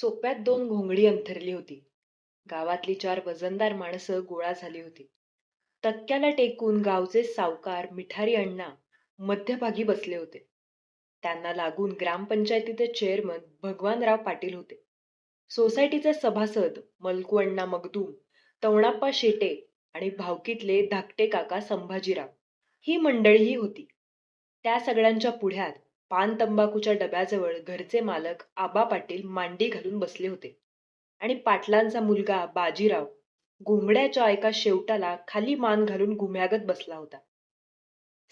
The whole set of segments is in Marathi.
सोप्यात दोन घोंगडी अंथरली होती. गावातली चार वजनदार माणसं गोळा झाली होती. तक्क्याला टेकून गावचे सावकार मिठारी अण्णा मध्यभागी बसले होते. त्यांना लागून ग्रामपंचायतीचे चेअरमन भगवानराव पाटील होते. सोसायटीचे सभासद मलकू अण्णा मगदूम तवणाप्पा शेटे आणि भावकीतले धाकटे काका संभाजीराव ही मंडळीही होती. त्या सगळ्यांच्या पुढ्यात पान तंबाखूच्या डब्याजवळ घरचे मालक आबा पाटील मांडी घालून बसले होते. आणि पाटलांचा मुलगा बाजीराव घोंगड्याच्या एका शेवटाला खाली मान घालून गुम्यागत बसला होता.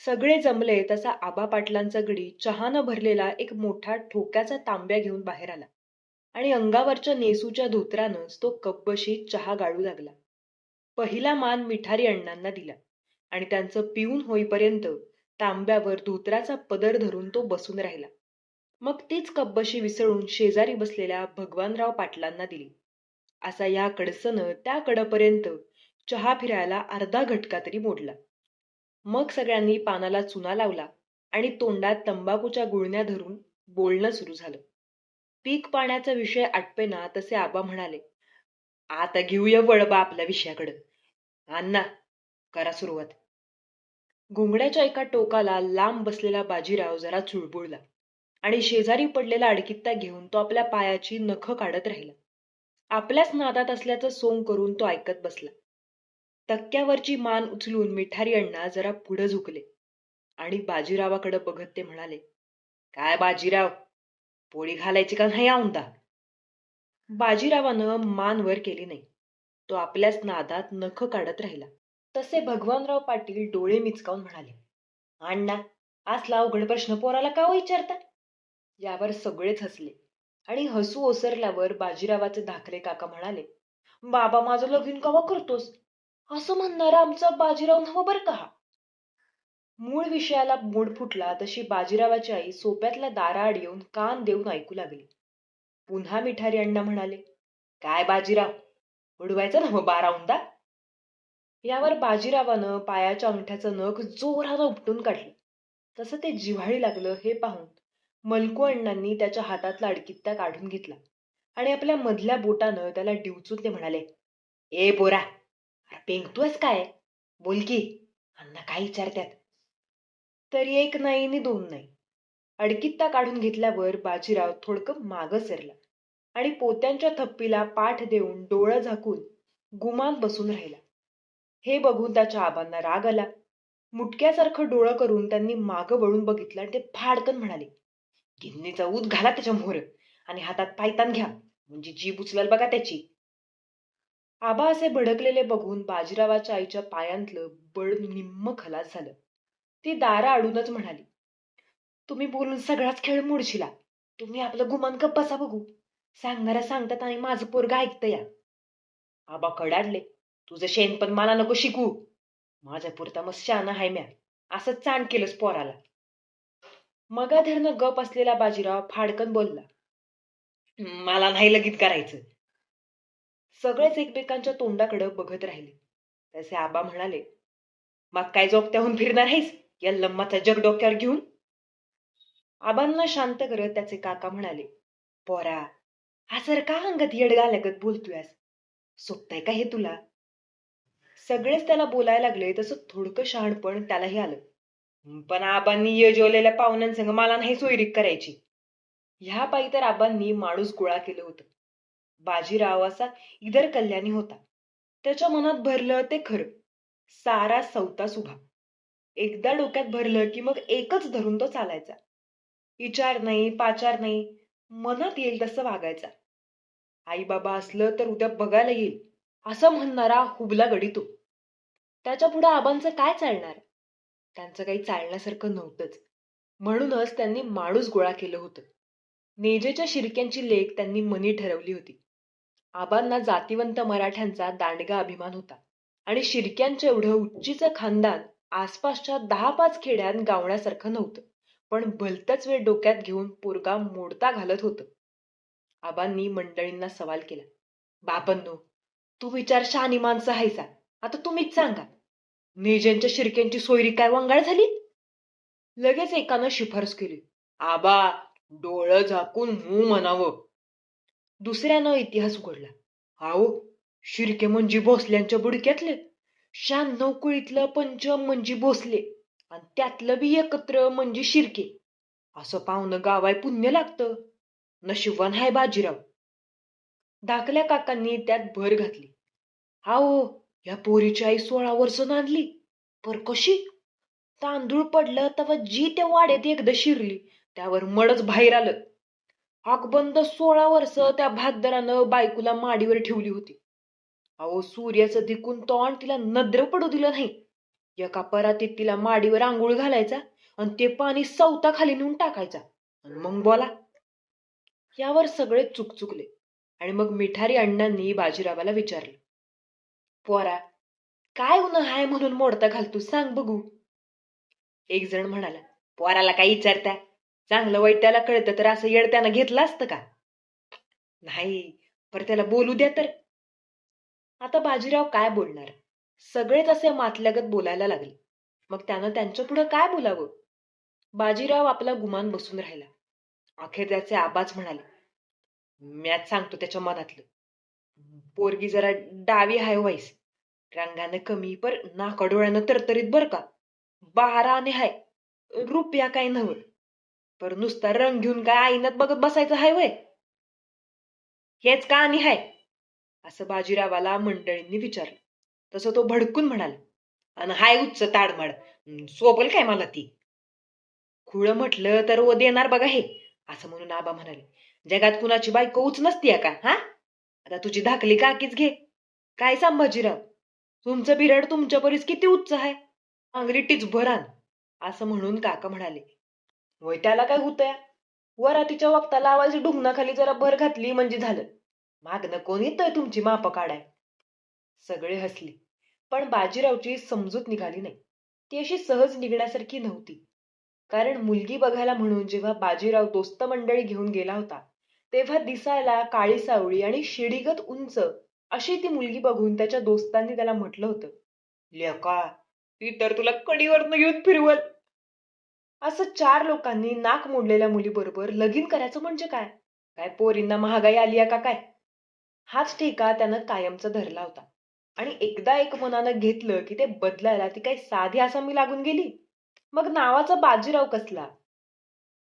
सगळे जमले तसा आबा पाटलांचा गडी चहानं भरलेला एक मोठा ठोक्याचा तांब्या घेऊन बाहेर आला. आणि अंगावरच्या नेसूच्या धोत्रानंच तो कप्पशी चहा गाळू लागला. पहिला मान मिठारी अण्णांना दिला आणि त्यांचं पिऊन होईपर्यंत तांब्यावर धोत्राचा पदर धरून तो बसून राहिला. मग तीच कब्बशी विसळून शेजारी बसलेल्या भगवानराव पाटलांना दिली. असा या कडसनं त्या कडपर्यंत चहा फिरायला अर्धा घटका तरी मोडला. मग सगळ्यांनी पानाला चुना लावला आणि तोंडात तंबाखूच्या गुळण्या धरून बोलणं सुरू झालं. पीक पाण्याचा विषय आटपेना तसे आबा म्हणाले आता घेऊया वळबा आपल्या विषयाकडं. अण्णा करा सुरुवात. घोंगड्याच्या एका टोकाला लांब बसलेला बाजीराव जरा चुळबुळला आणि शेजारी पडलेला अडकित्ता घेऊन तो आपल्या पायाची नख काढत राहिला. आपल्याच नादात असल्याचं सोंग करून तो ऐकत बसला. तक्क्यावरची मान उचलून मिठारी अण्णा जरा पुढं झुकले आणि बाजीरावाकडे बघत ते म्हणाले काय बाजीराव? पोळी घालायची का नाही औंदा बाजीरावानं मान वर केली नाही. तो आपल्याच नादात नख काढत राहिला. तसे भगवानराव पाटील डोळे मिचकावून म्हणाले अण्णा असला अवघड प्रश्न पोराला का हो विचारता? यावर सगळेच हसले आणि हसू ओसरल्यावर बाजीरावाचे धाकले काका म्हणाले बाबा माझं लगीन कवा करतोस? असं म्हणणारा आमचा बाजीराव नव बर का हा?" मूळ विषयाला मोड फुटला तशी बाजीरावाची आई सोप्यातल्या दाराआड येऊन कान देऊन ऐकू लागली. पुन्हा मिठारी अण्णा म्हणाले काय बाजीराव? उडवायचं ना मग बारा उंदा यावर बाजीरावानं पायाच्या अंगठ्याचं नख जोरानं उपटून काढलं. तसं ते जिव्हाळी लागलं हे पाहून मलकू अण्णांनी त्याच्या हातातला अडकित्ता काढून घेतला आणि आपल्या मधल्या बोटानं त्याला डिवचून ते म्हणाले ए बोरा अरे पेंगतोयस काय? बोल की अण्णा काय विचारत्यात? तरी एक नाही आणि दोन नाही. अडकित्ता काढून घेतल्यावर बाजीराव थोडकं मागं सरला आणि पोत्यांच्या थप्पीला पाठ देऊन डोळं झाकून गुमान बसून राहिला. हे बघून त्याच्या आबांना राग आला. मुटक्यासारखं डोळं करून त्यांनी मागं वळून बघितलं आणि ते फाडकन म्हणाले गिन्नीचा ऊत घाला त्याच्या मोहर आणि हातात पायतान घ्या म्हणजे जीभ उचलाल बघा त्याची. आबा असे भडकलेले बघून बाजीरावाच्या आईच्या पायांतलं बळ निम्म खलास झालं. ती दारा आडूनच म्हणाली तुम्ही बोलून सगळाच खेळ मोडशिला. तुम्ही आपलं गुमान गप बघू. सांगणाऱ्या सांगतात आणि माझं पोरगा ऐकतं या. आबा कडाडले तुझं शेण पण मला नको शिकू. माझ्या पुरता मग शान हाय म्या. असं चांड केलंस पोराला. मगाधरनं गप असलेला बाजीराव फाडकन बोलला मला नाही लगीत करायचं. सगळेच एकमेकांच्या तोंडाकडे बघत राहिले. तसे आबा म्हणाले मग काय जोगत्याहून फिरणार आहेस? या लम्माचा जग डोक्यावर घेऊन? आबांना शांत करत त्याचे काका म्हणाले पोरा हा सर का अंगात येड घाल्यागत बोलतोयस? सोपताय का हे तुला? सगळेच त्याला बोलायला लागले तसं थोडकं शहाणपण त्यालाही आलं. पण आबांनी यजवलेल्या पाहुण्यांसंग मला नाही सोयरीक करायची. ह्या पायी तर आबांनी माणूस गोळा केलं होतं. बाजीराव असा इधर कल्याणी होता. त्याच्या मनात भरलं ते खरं. सारा सवतास उभा एकदा डोक्यात भरलं की मग एकच धरून तो चालायचा. विचार नाही पाचार नाही मनात येईल तसं वागायचा. आई बाबा असलं तर उद्या बघायला येईल असं म्हणणारा हुबला गडी तो. त्याच्या पुढं आबांचं काय चालणार? त्यांचं काही चालण्यासारखं नव्हतंच. म्हणूनच त्यांनी माणूस गोळा केलं होतं. नेजेच्या शिरक्यांची लेख त्यांनी मनी ठरवली होती. आबांना जातिवंत मराठ्यांचा दांडगा अभिमान होता आणि शिरक्यांच्या एवढं उच्चीचं खानदान आसपासच्या दहा पाच खेड्यात गावण्यासारखं नव्हतं पण भलतच वेळ डोक्यात घेऊन पोरगा मोडता घालत होतं. आबांनी मंडळींना सवाल केला. बापन्नो तू विचार शहानी माणसं हायसा. आता तुम्हीच सांगा नेजेंच्या शिरक्यांची सोयरी काय वंगाळ झाली? लगेच एकानं शिफारस केली. आबा डोळं झाकून मू म्हणावं. दुसऱ्यानं इतिहास उघडला. आओ शिर्के म्हणजे भोसल्यांच्या बुडक्यातले. शहाण्णव कुळीतलं पंचम म्हणजे भोसले. आणि त्यातलं बी एकत्र म्हणजे शिर्के. असं पाहुणं गावाय पुण्य लागतं. नशिबवान हाय बाजीराव. धाकल्या काकांनी त्यात भर घातली. आओ या पोरीची आई सोळा वर्ष नांदली पर कशी? तांदूळ पडलं तेव्हा जी त्या वाड्यात एकदा शिरली त्यावर मडच बाहेर आलं. आगबंद सोळा वर्ष त्या भागदरानं बायकोला माडीवर ठेवली होती. अहो सूर्याचं दिकून तोंड तिला नद्र पडू दिलं नाही. एका परातीत तिला माडीवर आंघोळ घालायचा आणि ते पाणी सवता खाली नेऊन टाकायचा. आणि मग बोला. यावर सगळे चुकचुकले. आणि मग मिठारी अण्णांनी बाजीरावाला विचारलं. पोरा काय उन हाय म्हणून मोडता घालतो सांग बघू. एक जण म्हणाला पोराला काय विचारता? चांगलं वाईट त्याला कळतं तर असं येड त्यानं घेतलं असतं का? नाही पर त्याला बोलू द्या तर. आता बाजीराव काय बोलणार? सगळेच असे मातल्यागत बोलायला लागले. मग त्यानं त्यांच्या पुढं काय बोलावं? बाजीराव आपला गुमान बसून राहिला. अखेर त्याचे आबाच म्हणाले मॅच सांगतो त्याच्या मनातलं. पोरगी जरा डावी हाय व्हायस. रंगानं कमी पर नाकडोळ्यानं तरतरीत बर का? बहाराने हाय. रुपया काय नव्हत पर नुसता रंग घेऊन काय आईनात बघत बसायचं हाय वय हेच का आणि हाय? असं बाजीरावाला मंडळींनी विचारलं. तसं तो भडकून म्हणाला. अन हाय उच्च ताडमाड. सोबल काय मला ती? खुळ म्हटलं तर ओ देणार बघा हे. असं म्हणून आबा म्हणाले. जगात कुणाची बायको उच नसती का? हा? आता तुझी धाकली काकीच घे. काय संभाजीराव तुमचं बिरड तुमच्या परीस किती उच्च आहे अंगली टिचभर आण. असं म्हणून काका म्हणाले. वय त्याला काय होतंय? वरातीच्या वक्ताला आवाज डुंगणाखाली जरा भर घातली म्हणजे झालं. मागणं कोण येतंय तुमची माप काढाय? सगळे हसले. पण बाजीरावची समजूत निघाली नाही. ती अशी सहज निघण्यासारखी नव्हती. कारण मुलगी बघायला म्हणून जेव्हा बाजीराव दोस्त मंडळी घेऊन गेला होता तेव्हा दिसायला काळी सावळी आणि शिडीगत उंच अशी ती मुलगी बघून त्याच्या दोस्तांनी त्याला म्हटलं होतं लेका ती तर तुला कडीवरनं घेऊन फिरवल. असं चार लोकांनी नाक मोडलेल्या मुलीबरोबर लगीन करायचं म्हणजे काय? काय पोरींना महागाई आली आहे का काय? हाच ठेका त्यानं कायमचा धरला होता. आणि एकदा एक मनानं घेतलं की ते बदलायला ती काही साधी आसामी लागून गेली? मग नावाचा बाजीराव कसला?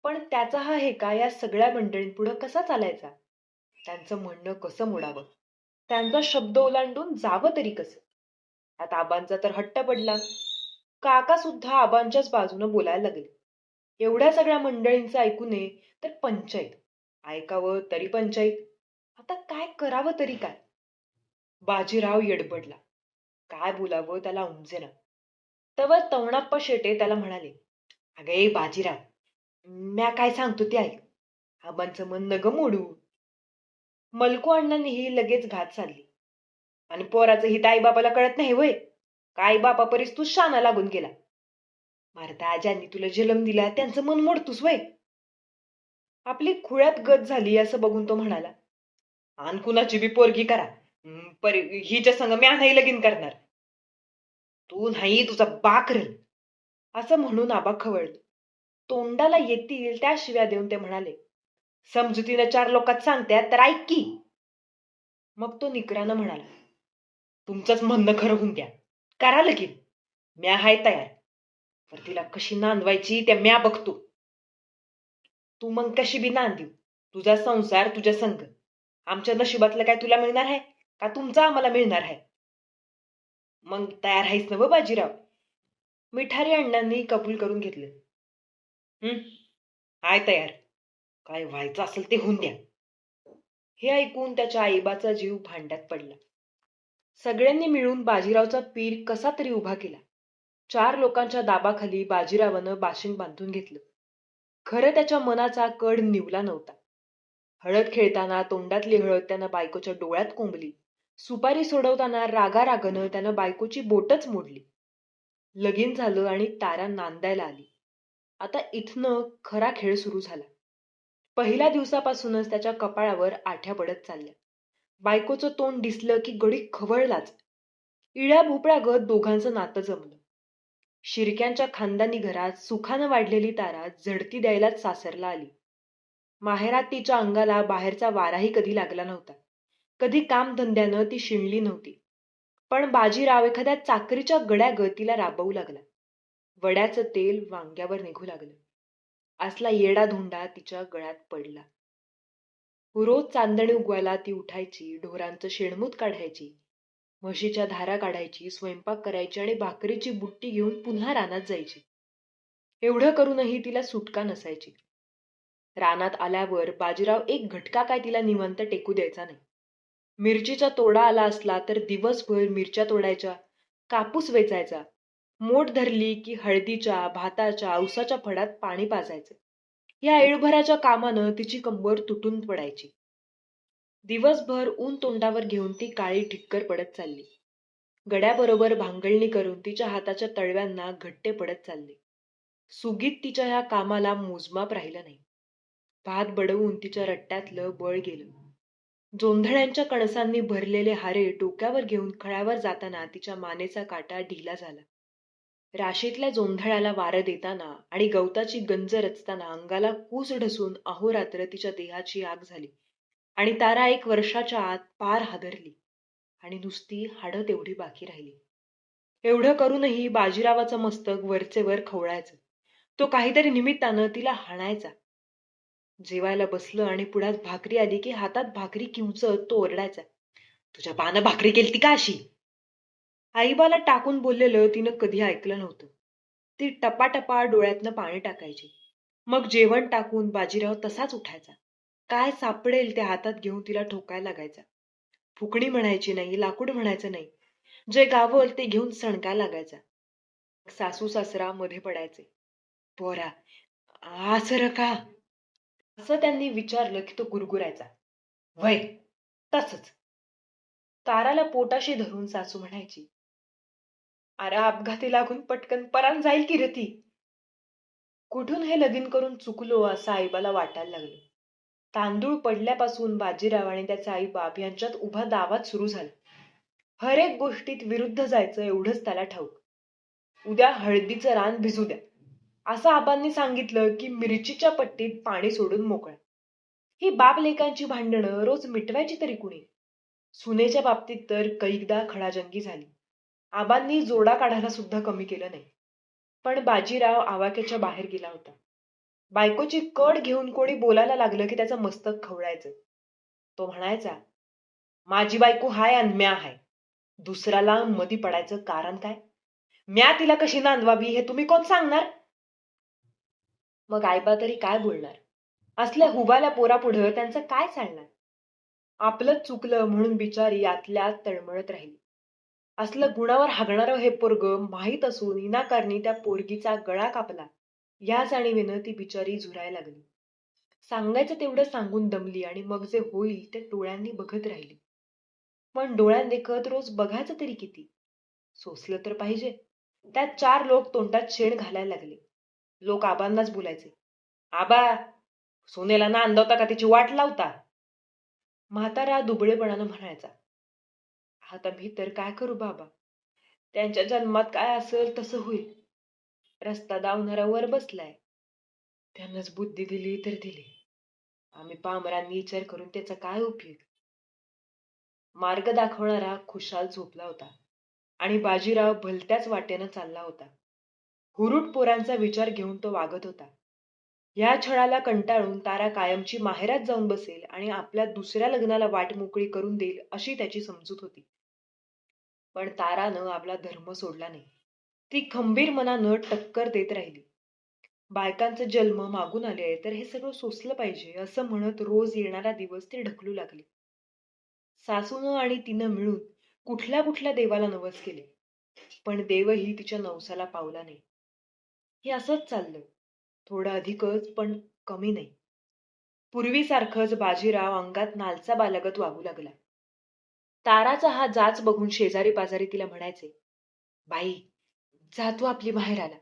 पण त्याचा हा हेका या सगळ्या मंडळींपुढं कसा चालायचा? त्यांचं म्हणणं कसं मोडावं? त्यांचा शब्द ओलांडून जावं तरी कसं? आता आबांचा तर हट्ट पडला. काका सुद्धा आबांच्याच बाजूनं बोलायला लागले. एवढ्या सगळ्या मंडळींचं ऐकू नये तर पंचायत. ऐकावं तरी पंचायत. आता काय करावं तरी काय? बाजीराव येडबडला. काय बोलावं त्याला उमजेना तवर तवणाप्पा शेटे त्याला म्हणाले अगे बाजीराव म्या काय सांगतो ते ऐक. आबांचं मन नग मोडू. मलको अण्णांनीही लगेच घात साधली. आणि पोराचं हित आईबापाला कळत नाही वय. काय बापा परीस तू शाना लागून गेला? भारता ज्यांनी तुला जन्म दिला त्यांचं मन मोडतोस वय. आपली खुळ्यात गत झाली असं बघून तो म्हणाला. आण कुणाची बी पोरगी करा. पर हिच्या संग म्या नाही लगीन करणार. तू नाही तुझा बाकर असं म्हणून आबा खवळतो. तोंडाला येतील त्या शिव्या देऊन ते म्हणाले समजुतीनं चार लोकात सांगत्या तर ऐक की. मग तो निकरानं म्हणाला तुमचंच म्हणणं खरं होऊन द्या. करा लगीन. म्या हाय तयार. पण तिला कशी नांदवायची त्या म्या बघतो. तू मग कशी बी नांदीव. तुझा संसार तुझ्या संग. आमच्या नशिबातलं काय तुला मिळणार आहे का तुमचा आम्हाला मिळणार आहे मग तयार आहेस ना व बाजीराव. मिठारी अण्णांनी कबूल करून घेतलं. हम्म हाय तयार. काय व्हायचं असेल ते होऊन द्या. हे ऐकून त्याच्या आईबाचा जीव भांड्यात पडला. सगळ्यांनी मिळून बाजीरावचा पीर कसा तरी उभा केला. चार लोकांच्या दाबाखाली बाजीरावानं बाशिंग बांधून घेतलं. खरं त्याच्या मनाचा कड निवला नव्हता. हळद खेळताना तोंडातली हळद त्यानं बायकोच्या डोळ्यात कोंबली. सुपारी सोडवताना रागारागानं त्यानं बायकोची बोटच मोडली. लगीन झालं आणि तारा नांदायला आली. आता इथनं खरा खेळ सुरू झाला. पहिल्या दिवसापासूनच त्याच्या कपाळावर आठ्या पडत चालल्या. बायकोचं तोंड दिसलं की गडी खवळलाच. इळ्या भोपळ्या गत दोघांचं नातं जमलं. शिरक्यांच्या खानदानी घरात सुखानं वाढलेली तारा झडती द्यायलाच सासरला आली. माहेरात तिच्या अंगाला बाहेरचा वाराही कधी लागला नव्हता. कधी कामधंद्यानं ती शिणली नव्हती. पण बाजीराव एखाद्या चाकरीच्या गड्या गतीला राबवू लागला. वड्याचं तेल वांग्यावर निघू लागलं. असला येडा धोंडा तिच्या गळ्यात पडला. रोज चांदणी उगवायला ती उठायची ढोरांचं शेणमूत काढायची म्हशीच्या धारा काढायची स्वयंपाक करायची आणि भाकरीची बुट्टी घेऊन पुन्हा रानात जायची. एवढं करूनही तिला सुटका नसायची. रानात आल्यावर बाजीराव एक घटका काय तिला निवंत टेकू द्यायचा नाही. मिरचीचा तोडा आला असला तर दिवसभर मिरच्या तोडायच्या कापूस वेचायचा मोठ धरली की हळदीच्या भाताच्या औसाच्या फडात पाणी पाजायचे. या एळभराच्या कामानं तिची कंबर तुटून पडायची. दिवसभर ऊन तोंडावर घेऊन ती काळी ठिक्कर पडत चालली. गड्याबरोबर भांगळणी करून तिच्या हाताच्या तळव्यांना घट्टे पडत चालले. सुगीत तिच्या ह्या कामाला मोजमाप राहिलं नाही. भात बडवून तिच्या रट्ट्यातलं बळ गेलं. जोंधळ्यांच्या कणसांनी भरलेले हारे डोक्यावर घेऊन खळ्यावर जाताना तिच्या मानेचा काटा ढिला झाला. राशीतल्या जोंधळ्याला वारं देताना आणि गवताची गंज रचताना अंगाला कूस ढसून अहोरात्र तिच्या देहाची आग झाली आणि तारा एक वर्षाच्या आत पार हादरली आणि नुसती हाडं तेवढी बाकी राहिली. एवढं करूनही बाजीरावाचं मस्तक वरचे वर खवळायचं. तो काहीतरी निमित्तानं तिला हाणायचा. जेवायला बसलं आणि पुढ्यात भाकरी आली की हातात भाकरी किंचत तो ओरडायचा तुझ्या बानं भाकरी केली ती का अशी? आईबाला टाकून बोललेलं तिनं कधी ऐकलं नव्हतं. ती टपाटपा डोळ्यातनं पाणी टाकायची. मग जेवण टाकून बाजीराव तसाच उठायचा. काय सापडेल त्या हातात घेऊन तिला ठोकायला लागायचा. फुकणी म्हणायची नाही लाकूड म्हणायचं नाही. जे गावल ते घेऊन सणकायला लागायचा. सासू सासरा मध्ये पडायचे. पोरा आसर का? असं त्यांनी विचारलं की तो गुरगुरायचा. वय तसच. ताराला पोटाशी धरून सासू म्हणायची अरे अपघाती लागून पटकन परान जाईल की रे ती? कुठून हे लगीन करून चुकलो असं आईबाला वाटायला लागलं. तांदूळ पडल्यापासून बाजीराव आणि त्याचा आईबाप यांच्यात उभा दावात सुरू झाला. हर एक गोष्टीत विरुद्ध जायचं एवढंच त्याला ठाऊक. उद्या हळदीचं रान भिजू द्या. असं आबांनी सांगितलं की मिरचीच्या पट्टीत पाणी सोडून मोकळा. ही बाप लेकांची भांडणं रोज मिटवायची तरी कुणी? सुनेच्या बाबतीत तर कैकदा खडाजंगी झाली. आबांनी जोडा काढायला सुद्धा कमी केलं नाही. पण बाजीराव आवाक्याच्या बाहेर गेला होता. बायकोची कड घेऊन कोणी बोलायला लागलं की त्याचं मस्तक खवळायचं. तो म्हणायचा माझी बायको हाय आणि म्या हाय. दुसऱ्याला मधी पडायचं कारण काय? म्या तिला कशी नांदवावी हे तुम्ही कोण सांगणार? मग आईबा तरी काय बोलणार? असल्या हुबाल्या पोरापुढं त्यांचं काय चालणार? आपलं चुकलं म्हणून बिचारी आतल्या तळमळत राहिली. असलं गुणावर हागणारं हे पोरग माहीत असून इनाकारणी त्या पोरगीचा गळा कापला. या जाणीवेनं ती बिचारी झुरायला लागली. सांगायचं तेवढं सांगून दमली आणि मग जे होईल ते डोळ्यांनी बघत राहिली. पण डोळ्यां देखत रोज बघायचं तरी किती? सोसलं तर पाहिजे. त्यात चार लोक तोंडात शेण घालायला लागले. लोक आबांनाच बोलायचे. आबा सोनेला ना अंदावता का? तिची वाट लावता. म्हातारा दुबळेपणानं म्हणायचा. आता मी तर काय करू बाबा? त्यांच्या जन्मात काय असेल तसं होईल. रस्ता दावणारा वर बसलाय. त्यांनाच बुद्धी दिली तर दिली. आम्ही पामरांनी विचार करून त्याचा काय उपयोग? मार्ग दाखवणारा खुशाल झोपला होता आणि बाजीराव भलत्याच वाटेनं चालला होता. हुरुट पोरांचा विचार घेऊन तो वागत होता. या छळाला कंटाळून तारा कायमची माहेरात जाऊन बसेल आणि आपल्या दुसऱ्या लग्नाला वाट मोकळी करून देईल अशी त्याची समजूत होती. पण तारानं आपला धर्म सोडला नाही. ती खंबीर मनानं टक्कर देत राहिली. बायकांचा जन्म मागून आले तर हे सगळं सोसलं पाहिजे असं म्हणत रोज येणारा दिवस ते ढकलू लागले. सासूनं आणि तिनं मिळून कुठल्या कुठल्या देवाला नवस केले पण देवही तिच्या नवसाला पावला नाही. हे असंच चाललं थोडं अधिकच पण कमी नाही. पूर्वीसारखंच बाजीराव अंगात नालचा बालगत वागू लागला. ताराचा हा जाच बघून शेजारी पाजारी तिला म्हणायचे बाई जा तू आपली बाहेर आला.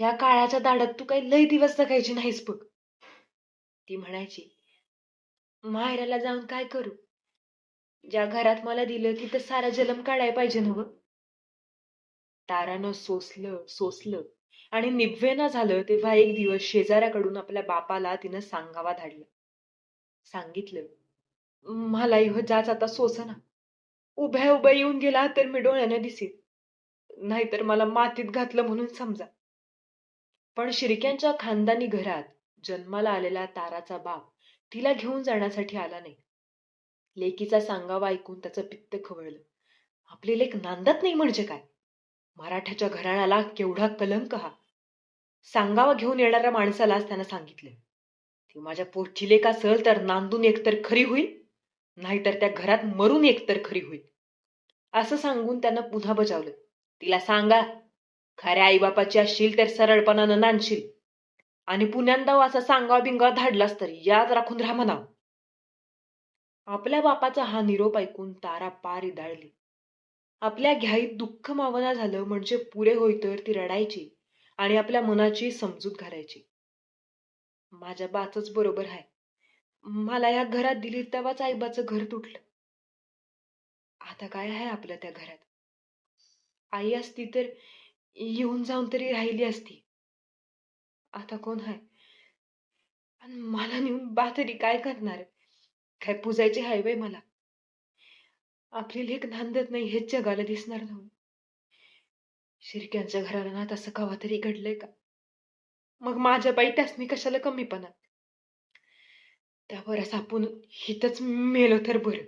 या काळाच्या दाडात तू काही लय दिवस जगायची नाहीस बघ. ती म्हणायची माहेराला जाऊन काय करू? ज्या घरात मला दिलं की तर सारा जलम काढाय पाहिजे नव तारानं सोसलं सोसलं आणि निव्वेना झालं तेव्हा एक दिवस शेजाऱ्याकडून आपल्या बापाला तिनं सांगावा धाडलं. सांगितलं मला इहो जाच आता सोसना. उभ्या उभ्या येऊन गेला तर मी डोळ्यानं दिसेल. नाहीतर मला मातीत घातलं म्हणून समजा. पण शिर्क्यांच्या खानदानी घरात जन्माला आलेला ताराचा बाप तिला घेऊन जाण्यासाठी आला नाही. लेकीचा सांगावा ऐकून त्याचं पित्त खवळलं. आपली लेख नांदत नाही म्हणजे काय? मराठ्याच्या घराण्याला केवढा कलंक हा. सांगावा घेऊन येणाऱ्या माणसालाच त्यानं सांगितलं. ती माझ्या पोटची लेख असेल तर नांदून एकतर खरी होईल? नाहीतर त्या घरात मरून एकतर खरी होईल. असं सांगून त्यानं पुन्हा बजावलं. तिला सांगा खऱ्या आईबापाची असशील तर सरळपणानं नांदशील. आणि पुण्यांदा असा सांगाव बिंगावा धाडलास तर याद राखून राहा म्हणाव. आपल्या बापाचा हा निरोप ऐकून तारा पार इदाळली आपल्या घ्याईत दुःख मावना झालं म्हणजे पुरे होई तर ती रडायची आणि आपल्या मनाची समजूत घालायची. माझ्या बाचच बरोबर आहे मला या घरात दिली तेव्हाच आईबाचं घर तुटलं. आता काय आहे आपल्या त्या घरात? आई असती तर येऊन जाऊन तरी राहिली असती. आता कोण आहे? आणि मला नेऊन बा तरी काय करणार? काय पुजायची हायवे मला? आपली लेख नांदत नाही हेच जगाला दिसणार नव्हतं शिरक्यांच्या घराला ना तसं कवा तरी घडलंय का? मग माझ्या बाई त्यासनी कशाला कमीपणा त्यावर आपण हितच मेलो तर बरं.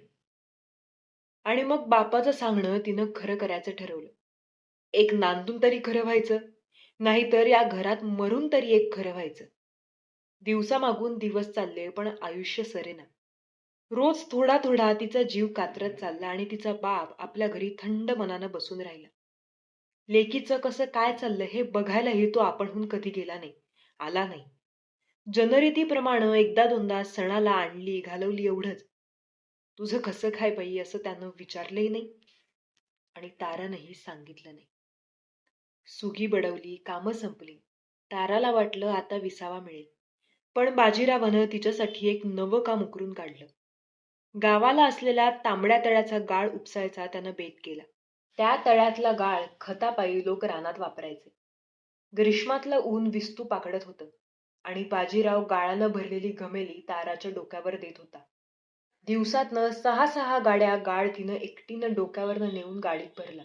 आणि मग बापाचं सांगणं तिनं खरं करायचं ठरवलं. एक नांदून तरी खरं व्हायचं नाहीतर या घरात मरून तरी एक खरं व्हायचं. दिवसा मागून दिवस चालले पण आयुष्य सरेना. रोज थोडा थोडा तिचा जीव कातरत चालला आणि तिचा बाप आपल्या घरी थंड मनानं बसून राहिला. लेकीचं कसं काय चाललं हे बघायलाही तो आपणहून कधी गेला नाही आला नाही. जनरीतीप्रमाणे एकदा दोनदा सणाला आणली घालवली एवढंच. तुझं कसं खाय बाई असं त्यानं विचारलंही नाही आणि तारानंही सांगितलं नाही. सुगी बडवली कामं संपली. ताराला वाटलं आता विसावा मिळेल. पण बाजीरावानं तिच्यासाठी एक नवं काम उकरून काढलं. गावाला असलेल्या तांबड्या तळ्याचा गाळ उपसायचा त्यानं बेत केला. त्या तळ्यातला गाळ खतापायी लोक रानात वापरायचे. ग्रीष्मातलं ऊन विस्तू पाकडत होतं. आणि बाजीराव गाळानं भरलेली घमेली ताराच्या डोक्यावर देत होता. दिवसातनं सहा सहा गाड्या गाळ तिनं एकटीनं डोक्यावरनं नेऊन गाडीत भरला.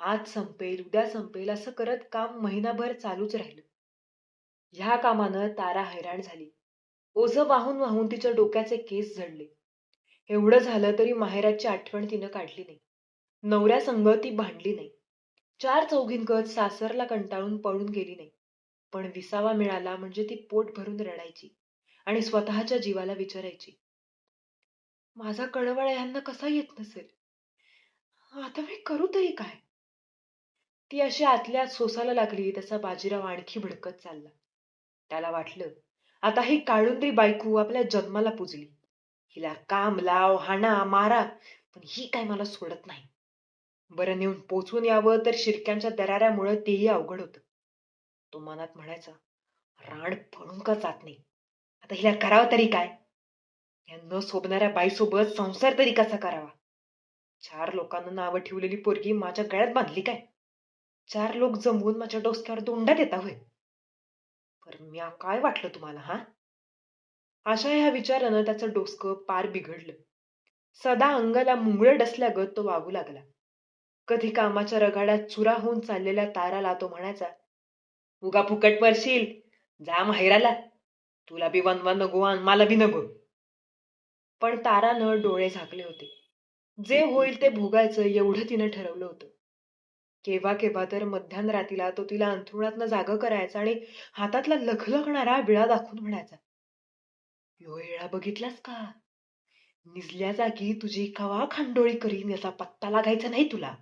आज संपेल उद्या संपेल असं करत काम महिनाभर चालूच राहिलं. ह्या कामानं तारा हैराण झाली. ओझं वाहून वाहून तिच्या डोक्याचे केस झडले. एवढं झालं तरी माहेराची आठवण तिनं काढली नाही. नवऱ्या संग ती भांडली नाही. चार चौघींकत सासरला कंटाळून पळून गेली नाही. पण विसावा मिळाला म्हणजे ती पोट भरून रडायची आणि स्वतःच्या जीवाला विचारायची. माझा कळवळ यांना कसा येत नसेल? आता मी करू तरी काय? ती अशी आतल्या सोसायला लागली तसा बाजीराव आणखी भडकत चालला. त्याला वाटलं आता ही काळुंद्री बायकू आपल्या जन्माला पुजली. हिला काम लाव हाणा मारा पण ही काय मला सोडत नाही. बरं नेऊन पोचून यावं तर शिरक्यांच्या दराऱ्यामुळे तेही अवघड होतं. तो मनात म्हणायचा राण पळून का जात नाही? आता हिला करावं तरी काय? या न शोभणाऱ्या बाईसोबत संसार तरी कसा करावा? चार लोकांना नावं ठेवलेली पोरगी माझ्या गळ्यात बांधली काय? चार लोक जमवून माझ्या डोसक्यावर दोंडा देता होय? पर मी काय वाटलं तुम्हाला हा? अशा ह्या विचारानं त्याचं डोसकं पार बिघडलं. सदा अंगाला मुंगळं डसल्यागत तो वागू लागला. कधी कामाच्या रगाड्यात चुरा होऊन चाललेल्या ताराला तो म्हणायचा उगा फुकट पडशील. जा माहेराला. तुला बी वनवा नको आणि मला बी नको. पण तारानं डोळे झाकले होते. जे होईल ते भोगायचं एवढं तिनं ठरवलं होतं. केव्हा केव्हा तर मध्यान रातीला तो तिला अंथरुणातनं जाग करायचा आणि हातातला लखलखणारा विळा दाखवून म्हणायचा यो येळा बघितलास का? निजल्या जागी तुझी कवा खांडोळी करीन याचा पत्ता लागायचा नाही तुला.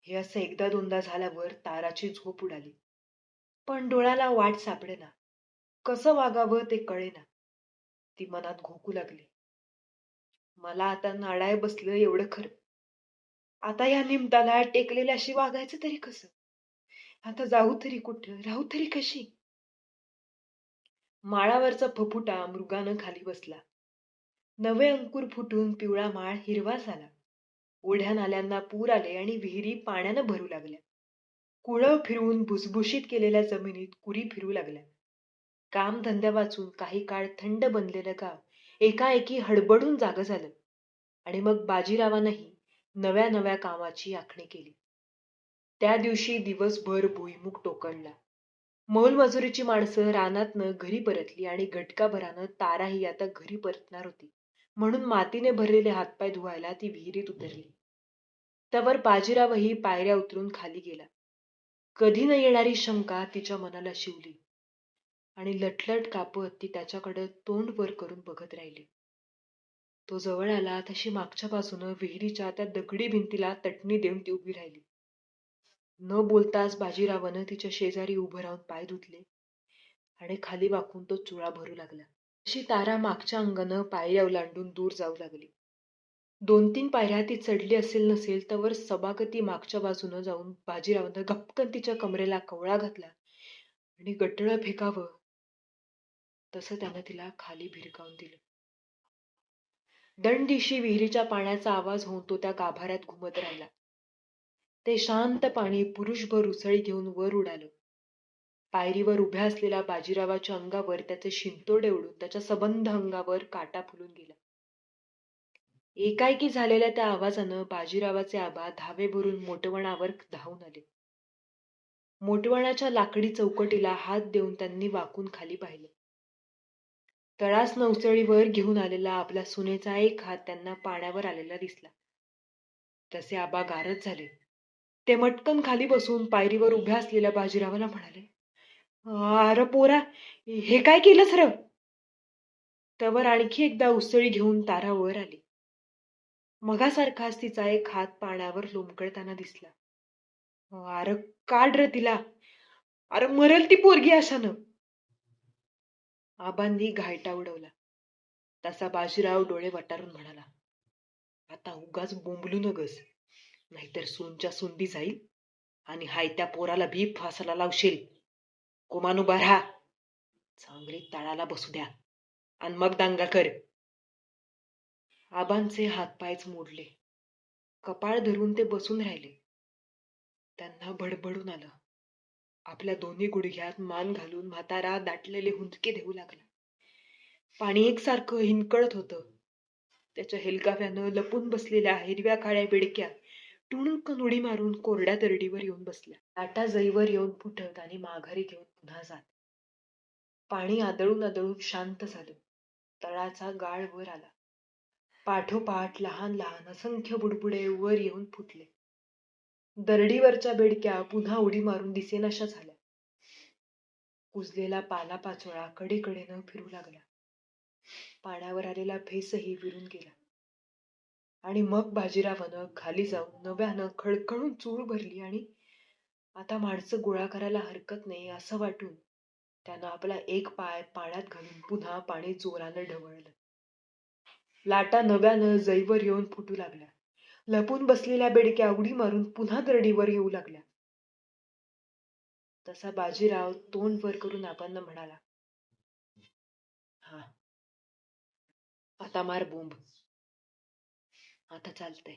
हे असं एकदा दोनदा झाल्यावर ताराची झोप उडाली. पण डोळ्याला वाट सापडेना. कसं वागावं ते कळेना. ती मनात घोकू लागली. मला आता नाडाय बसलं एवढं खरं. आता या निमताला टेकलेल्याशी वागायचं तरी कसं? आता जाऊ तरी कुठं? राहू तरी कशी? माळावरचा फफुटा मृगानं खाली बसला. नवे अंकुर फुटून पिवळा माळ हिरवा झाला. ओढ्या नाल्यांना पूर आले आणि विहिरी पाण्यानं भरू लागल्या. कुळं फिरवून भुसभुशीत केलेल्या जमिनीत कुरी फिरू लागल्या. कामधंद्या वाचून काही काळ थंड बनलेलं गाव एकाएकी हडबडून जागं झालं आणि मग बाजीरावानंही नव्या नव्या कामाची आखणी केली. त्या दिवशी दिवसभर भुईमुख टोकणला मोलमजुरीची माणसं रानातनं घरी परतली आणि घटकाभरानं ताराही आता घरी परतणार होती म्हणून मातीने भरलेले हातपाय धुवायला ती विहिरीत उतरली. त्यावर बाजीरावही पायऱ्या उतरून खाली गेला. कधी न येणारी शंका तिच्या मनाला शिवली. आणि लटलट कापत ती त्याच्याकडे तोंड वर करून बघत राहिली. तो जवळ आला तशी मागच्या बाजूनं विहिरीच्या त्या दगडी भिंतीला तटणी देऊन ती उभी राहिली. न बोलताच बाजीरावानं तिच्या शेजारी उभं राहून पाय धुतले आणि खाली वाकून तो चुळा भरू लागला. अशी तारा मागच्या अंगानं पायऱ्या ओलांडून दूर जाऊ लागली. दोन तीन पायऱ्या ती चढली असेल नसेल तर सभागती मागच्या बाजूनं जाऊन बाजीरावानं गपकन तिच्या कमरेला कवळा घातला आणि गटळं फेकावं तसं त्यानं तिला खाली भिरकावून दिलं. दंडिशी विहिरीच्या पाण्याचा आवाज होऊन तो त्या गाभाऱ्यात घुमत राहिला. ते शांत पाणी पुरुषभर उसळी घेऊन वर उडालं. पायरीवर उभ्या असलेल्या बाजीरावाच्या अंगावर त्याचे शिंतोडे उडून त्याच्या सबंध अंगावर काटा फुलून गेला. एकाएकी झालेल्या त्या आवाजानं बाजीरावाचे आबा धावे भरून मोटवणावर धावून आले. मोटवणाच्या लाकडी चौकटीला हात देऊन त्यांनी वाकून खाली पाहिलं. तळास नवसळीवर घेऊन आलेला आपला सुनेचा एक हात त्यांना पाण्यावर आलेला दिसला. तसे आबा गारच झाले. ते मटकन खाली बसून पायरीवर उभ्या असलेल्या बाजीरावाला म्हणाले अरे पोरा हे काय केलंस र? तवर आणखी एकदा उसळी घेऊन तारा वर आली. मगासारखाच तिचा एक हात पाण्यावर लोंबकळताना दिसला. अरे काढ र तिला. अरे मरल ती पोरगी अशानं. आबांनी घायटा उडवला. तसा बाजीराव डोळे वटारून म्हणाला आता उगाच बोंबलू नगस. नाहीतर सूनच्या सुंदी जाईल आणि हाय त्या पोराला भी फासाला लावशील. कुमान उभा राहा चांगली तळाला बसू द्या आणि मग दांगा कर. आबांचे हातपायच मोडले. कपाळ धरून ते बसून राहिले. त्यांना भडभडून आलं. आपल्या दोन्ही गुडघ्यात मान घालून म्हातारा दाटलेले हुंदके देऊ लागला. पाणी एकसारखं हिंकळत होतं. त्याच्या हेलकाव्यानं लपून बसलेल्या हिरव्या काळ्या बिडक्या टुणकन उडी मारून कोरड्या तरडीवर येऊन बसल्या. लाटा जईवर येऊन फुटत आणि माघारी घेऊन पुन्हा जात. पाणी आदळून आदळून शांत झालं. तळाचा गाळ वर आला. पाठोपाठ लहान लहान असंख्य बुडबुडे वर येऊन फुटले. दरडीवरच्या बेडक्या पुन्हा उडी मारून दिसेनाशा झाल्या. कुजलेला पाला पाचोळा कडेकडेनं फिरू लागला. पाण्यावर आलेला फेसही विरून गेला. आणि मग बाजीरावानं खाली जाऊन नव्यानं खडखडून चूळ भरली आणि आता माणसं गोळा करायला हरकत नाही असं वाटून त्यानं आपला एक पाय पाण्यात घालून पुन्हा पाणी जोरानं ढवळलं. लाटा नव्यानं जैवर येऊन फुटू लागल्या. लपून बसलेल्या बेडक्या उडी मारून पुन्हा दरडीवर येऊ लागल्या. तसा बाजीराव तोंड वर करून आपण म्हणाला हा आता मार बोंब. आता चालतंय.